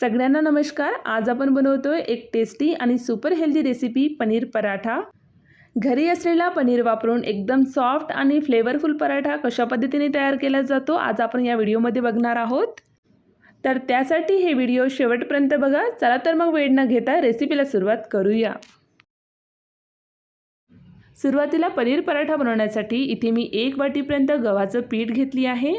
सगळ्यांना नमस्कार. आज आपण बनवतोय एक टेस्टी आणि super healthy recipe paneer paratha. घरी असलेला पनीर वापरून एकदम सॉफ्ट आणि फ्लेवरफुल पराठा कशा पद्धतीने तयार केला जातो आज आपण या व्हिडिओमध्ये बघणार आहोत. तर त्यासाठी हे व्हिडिओ शेवटपर्यंत बघा. चला तर मग वेळ न घेता रेसिपीला सुरुवात करूया. सुरुवातीला पनीर पराठा बनवण्यासाठी इथे मी एक वाटीपर्यंत गव्हाचं पीठ घेतली आहे.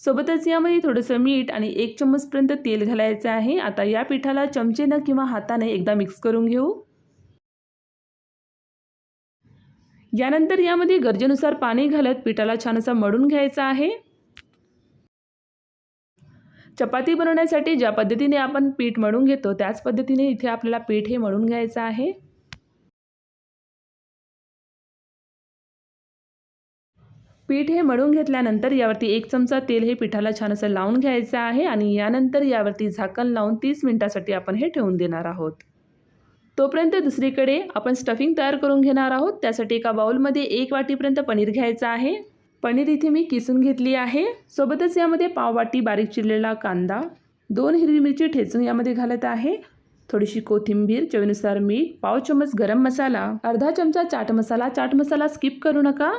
सोबतच यामध्ये थोडंसं मीठ आणि एक चम्मचपर्यंत तेल घालायचं आहे. आता या पिठाला चमचेनं किंवा हाताने एकदा मिक्स करून घेऊ. यानंतर यामध्ये गरजेनुसार पाणी घालत पिठाला छान असं मळून घ्यायचं आहे. चपाती बनवण्यासाठी ज्या पद्धतीने आपण पीठ मळून घेतो त्याच पद्धतीने इथे आपल्याला पीठ हे मळून घ्यायचं आहे. पीठ हे मळून घेतल्यानंतर यावरती एक चमचा तेल हे पिठाला छान असं लावून घ्यायचं आहे आणि यानंतर यावरती झाकण लावून तीस मिनटासाठी आपण हे ठेवून देणार आहोत. तोपर्यंत दुसरीकडे आपण स्टफिंग तयार करून घेणार आहोत. त्यासाठी एका बाउलमध्ये एक वाटीपर्यंत पनीर घ्यायचं आहे. पनीर इथे मी किसून घेतली आहे. सोबतच यामध्ये पाववाटी बारीक चिरलेला कांदा दोन हिरवी मिरची ठेचून यामध्ये घालत आहे. थोडीशी कोथिंबीर चवीनुसार मीठ पाव चमच गरम मसाला अर्धा चमचा चाट मसाला. चाट मसाला स्किप करू नका.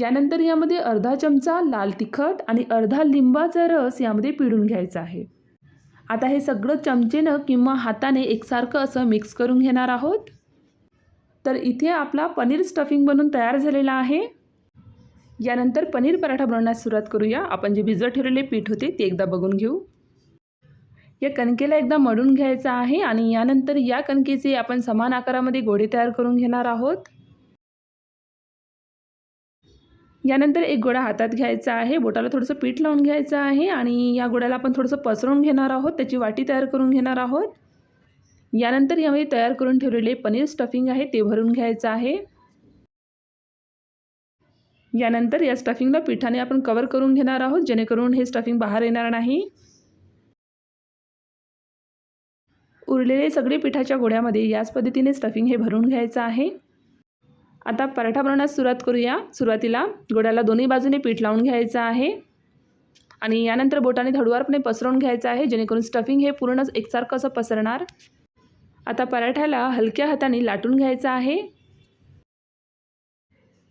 यानंतर यामध्ये अर्धा चमचा लाल तिखट आणि अर्धा लिंबाचा रस यामध्ये पिळून घ्यायचा आहे. आता हे सगळं चमचेनं किंवा हाताने एकसारखं असं मिक्स करून घेणार आहोत. तर इथे आपला पनीर स्टफिंग बनून तयार झालेला आहे. यानंतर पनीर पराठा बनवण्यास सुरुवात करूया. आपण जे भिजत ठेवलेले पीठ होते ते एकदा बघून घेऊ. या कणकेला एकदा मळून घ्यायचं आहे आणि यानंतर या कणकेचे आपण समान आकारामध्ये गोळे तयार करून घेणार आहोत. यानंतर एक गोळा हातात घ्यायचा आहे. बोटाला थोडंसं पीठ लावून घ्यायचं आहे आणि या गोळ्याला आपण थोडंसं पसरवून घेणार आहोत. त्याची वाटी तयार करून घेणार आहोत. यानंतर यामध्ये तयार करून ठेवलेले पनीर स्टफिंग आहे ते भरून घ्यायचं आहे. यानंतर या स्टफिंगला पिठाने आपण कवर करून घेणार आहोत. जेणेकरून हे स्टफिंग बाहेर येणार नाही. उरलेले सगळे पिठाच्या गोळ्यामध्ये याच पद्धतीने स्टफिंग हे भरून घ्यायचं आहे. आता पराठा बनवण्यास सुरुवात करूया. सुरुवातीला गोड्याला दोन्ही बाजूने पीठ लावून घ्यायचं आहे. आणि यानंतर बोटाने हळूवारपणे पसरवून घ्यायचं आहे जेणेकरून स्टफिंग हे पूर्णच एकसारखं असं पसरणार. आता पराठ्याला हलक्या हाताने लाटून घ्यायचं आहे.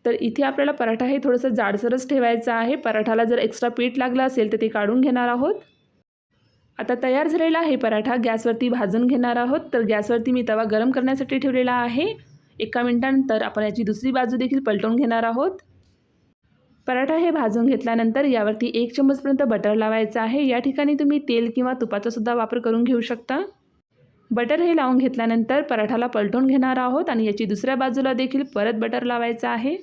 तर इथे आपल्याला पराठा हे थोडंसं जाडसरच ठेवायचं आहे. पराठाला जर एक्स्ट्रा पीठ लागलं असेल तर ते काढून घेणार आहोत. आता तयार झालेला आहे पराठा गॅसवरती भाजून घेणार आहोत. तर गॅसवरती मी तवा गरम करण्यासाठी ठेवलेला आहे. एका मिनटानंतर आपण याची दुसरी बाजू देखील पलटवून घेणार आहोत. पराठा हे भाजून घेतल्यानंतर यावरती एक चम्मचपर्यंत बटर लावायचं आहे. या ठिकाणी तुम्ही तेल किंवा तुपाचा सुद्धा वापर करून घेऊ शकता. बटर हे लावून घेतल्यानंतर पराठाला पलटवून घेणार आहोत आणि याची दुसऱ्या बाजूला देखील परत बटर लावायचं आहे.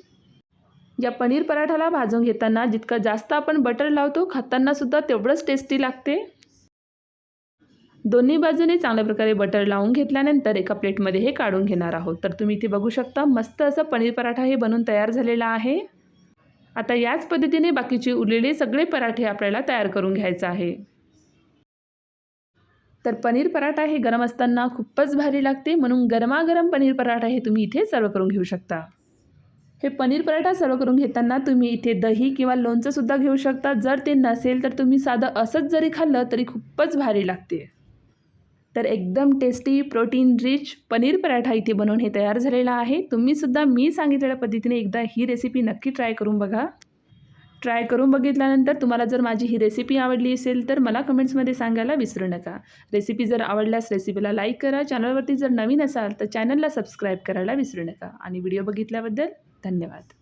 या पनीर पराठाला भाजून घेताना जितकं जास्त आपण बटर लावतो खातानासुद्धा तेवढंच टेस्टी लागते. दोन्ही बाजूने चांगल्या प्रकारे बटर लावून घेतल्यानंतर एका प्लेटमध्ये हे काढून घेणार आहोत. तर तुम्ही इथे बघू शकता मस्त असं पनीर पराठा हे बनवून तयार झालेला आहे. आता याच पद्धतीने बाकीचे उरलेले सगळे पराठे आपल्याला तयार करून घ्यायचं आहे. तर पनीर पराठा हे गरम असताना खूपच भारी लागते म्हणून गरमागरम पनीर पराठा हे तुम्ही इथे सर्व करून घेऊ शकता. हे पनीर पराठा सर्व करून घेताना तुम्ही इथे दही किंवा लोणचंसुद्धा घेऊ शकता. जर ते नसेल तर तुम्ही साधं असंच जरी खाल्लं तरी खूपच भारी लागते. तर एकदम tasty protein rich paneer paratha इथे बनवून हे तयार झालेला आहे. तुम्हीसुद्धा मी सांगितलेल्या पद्धतीने एकदा ही रेसिपी नक्की ट्राय करून बघा. ट्राय करून बघितल्यानंतर तुम्हाला जर माझी ही रेसिपी आवडली असेल तर मला कमेंट्समध्ये सांगायला विसरू नका. रेसिपी जर आवडल्यास रेसिपीला लाईक करा. चॅनलवरती जर नवीन असाल तर चॅनलला सबस्क्राईब करायला विसरू नका. आणि व्हिडिओ बघितल्याबद्दल धन्यवाद.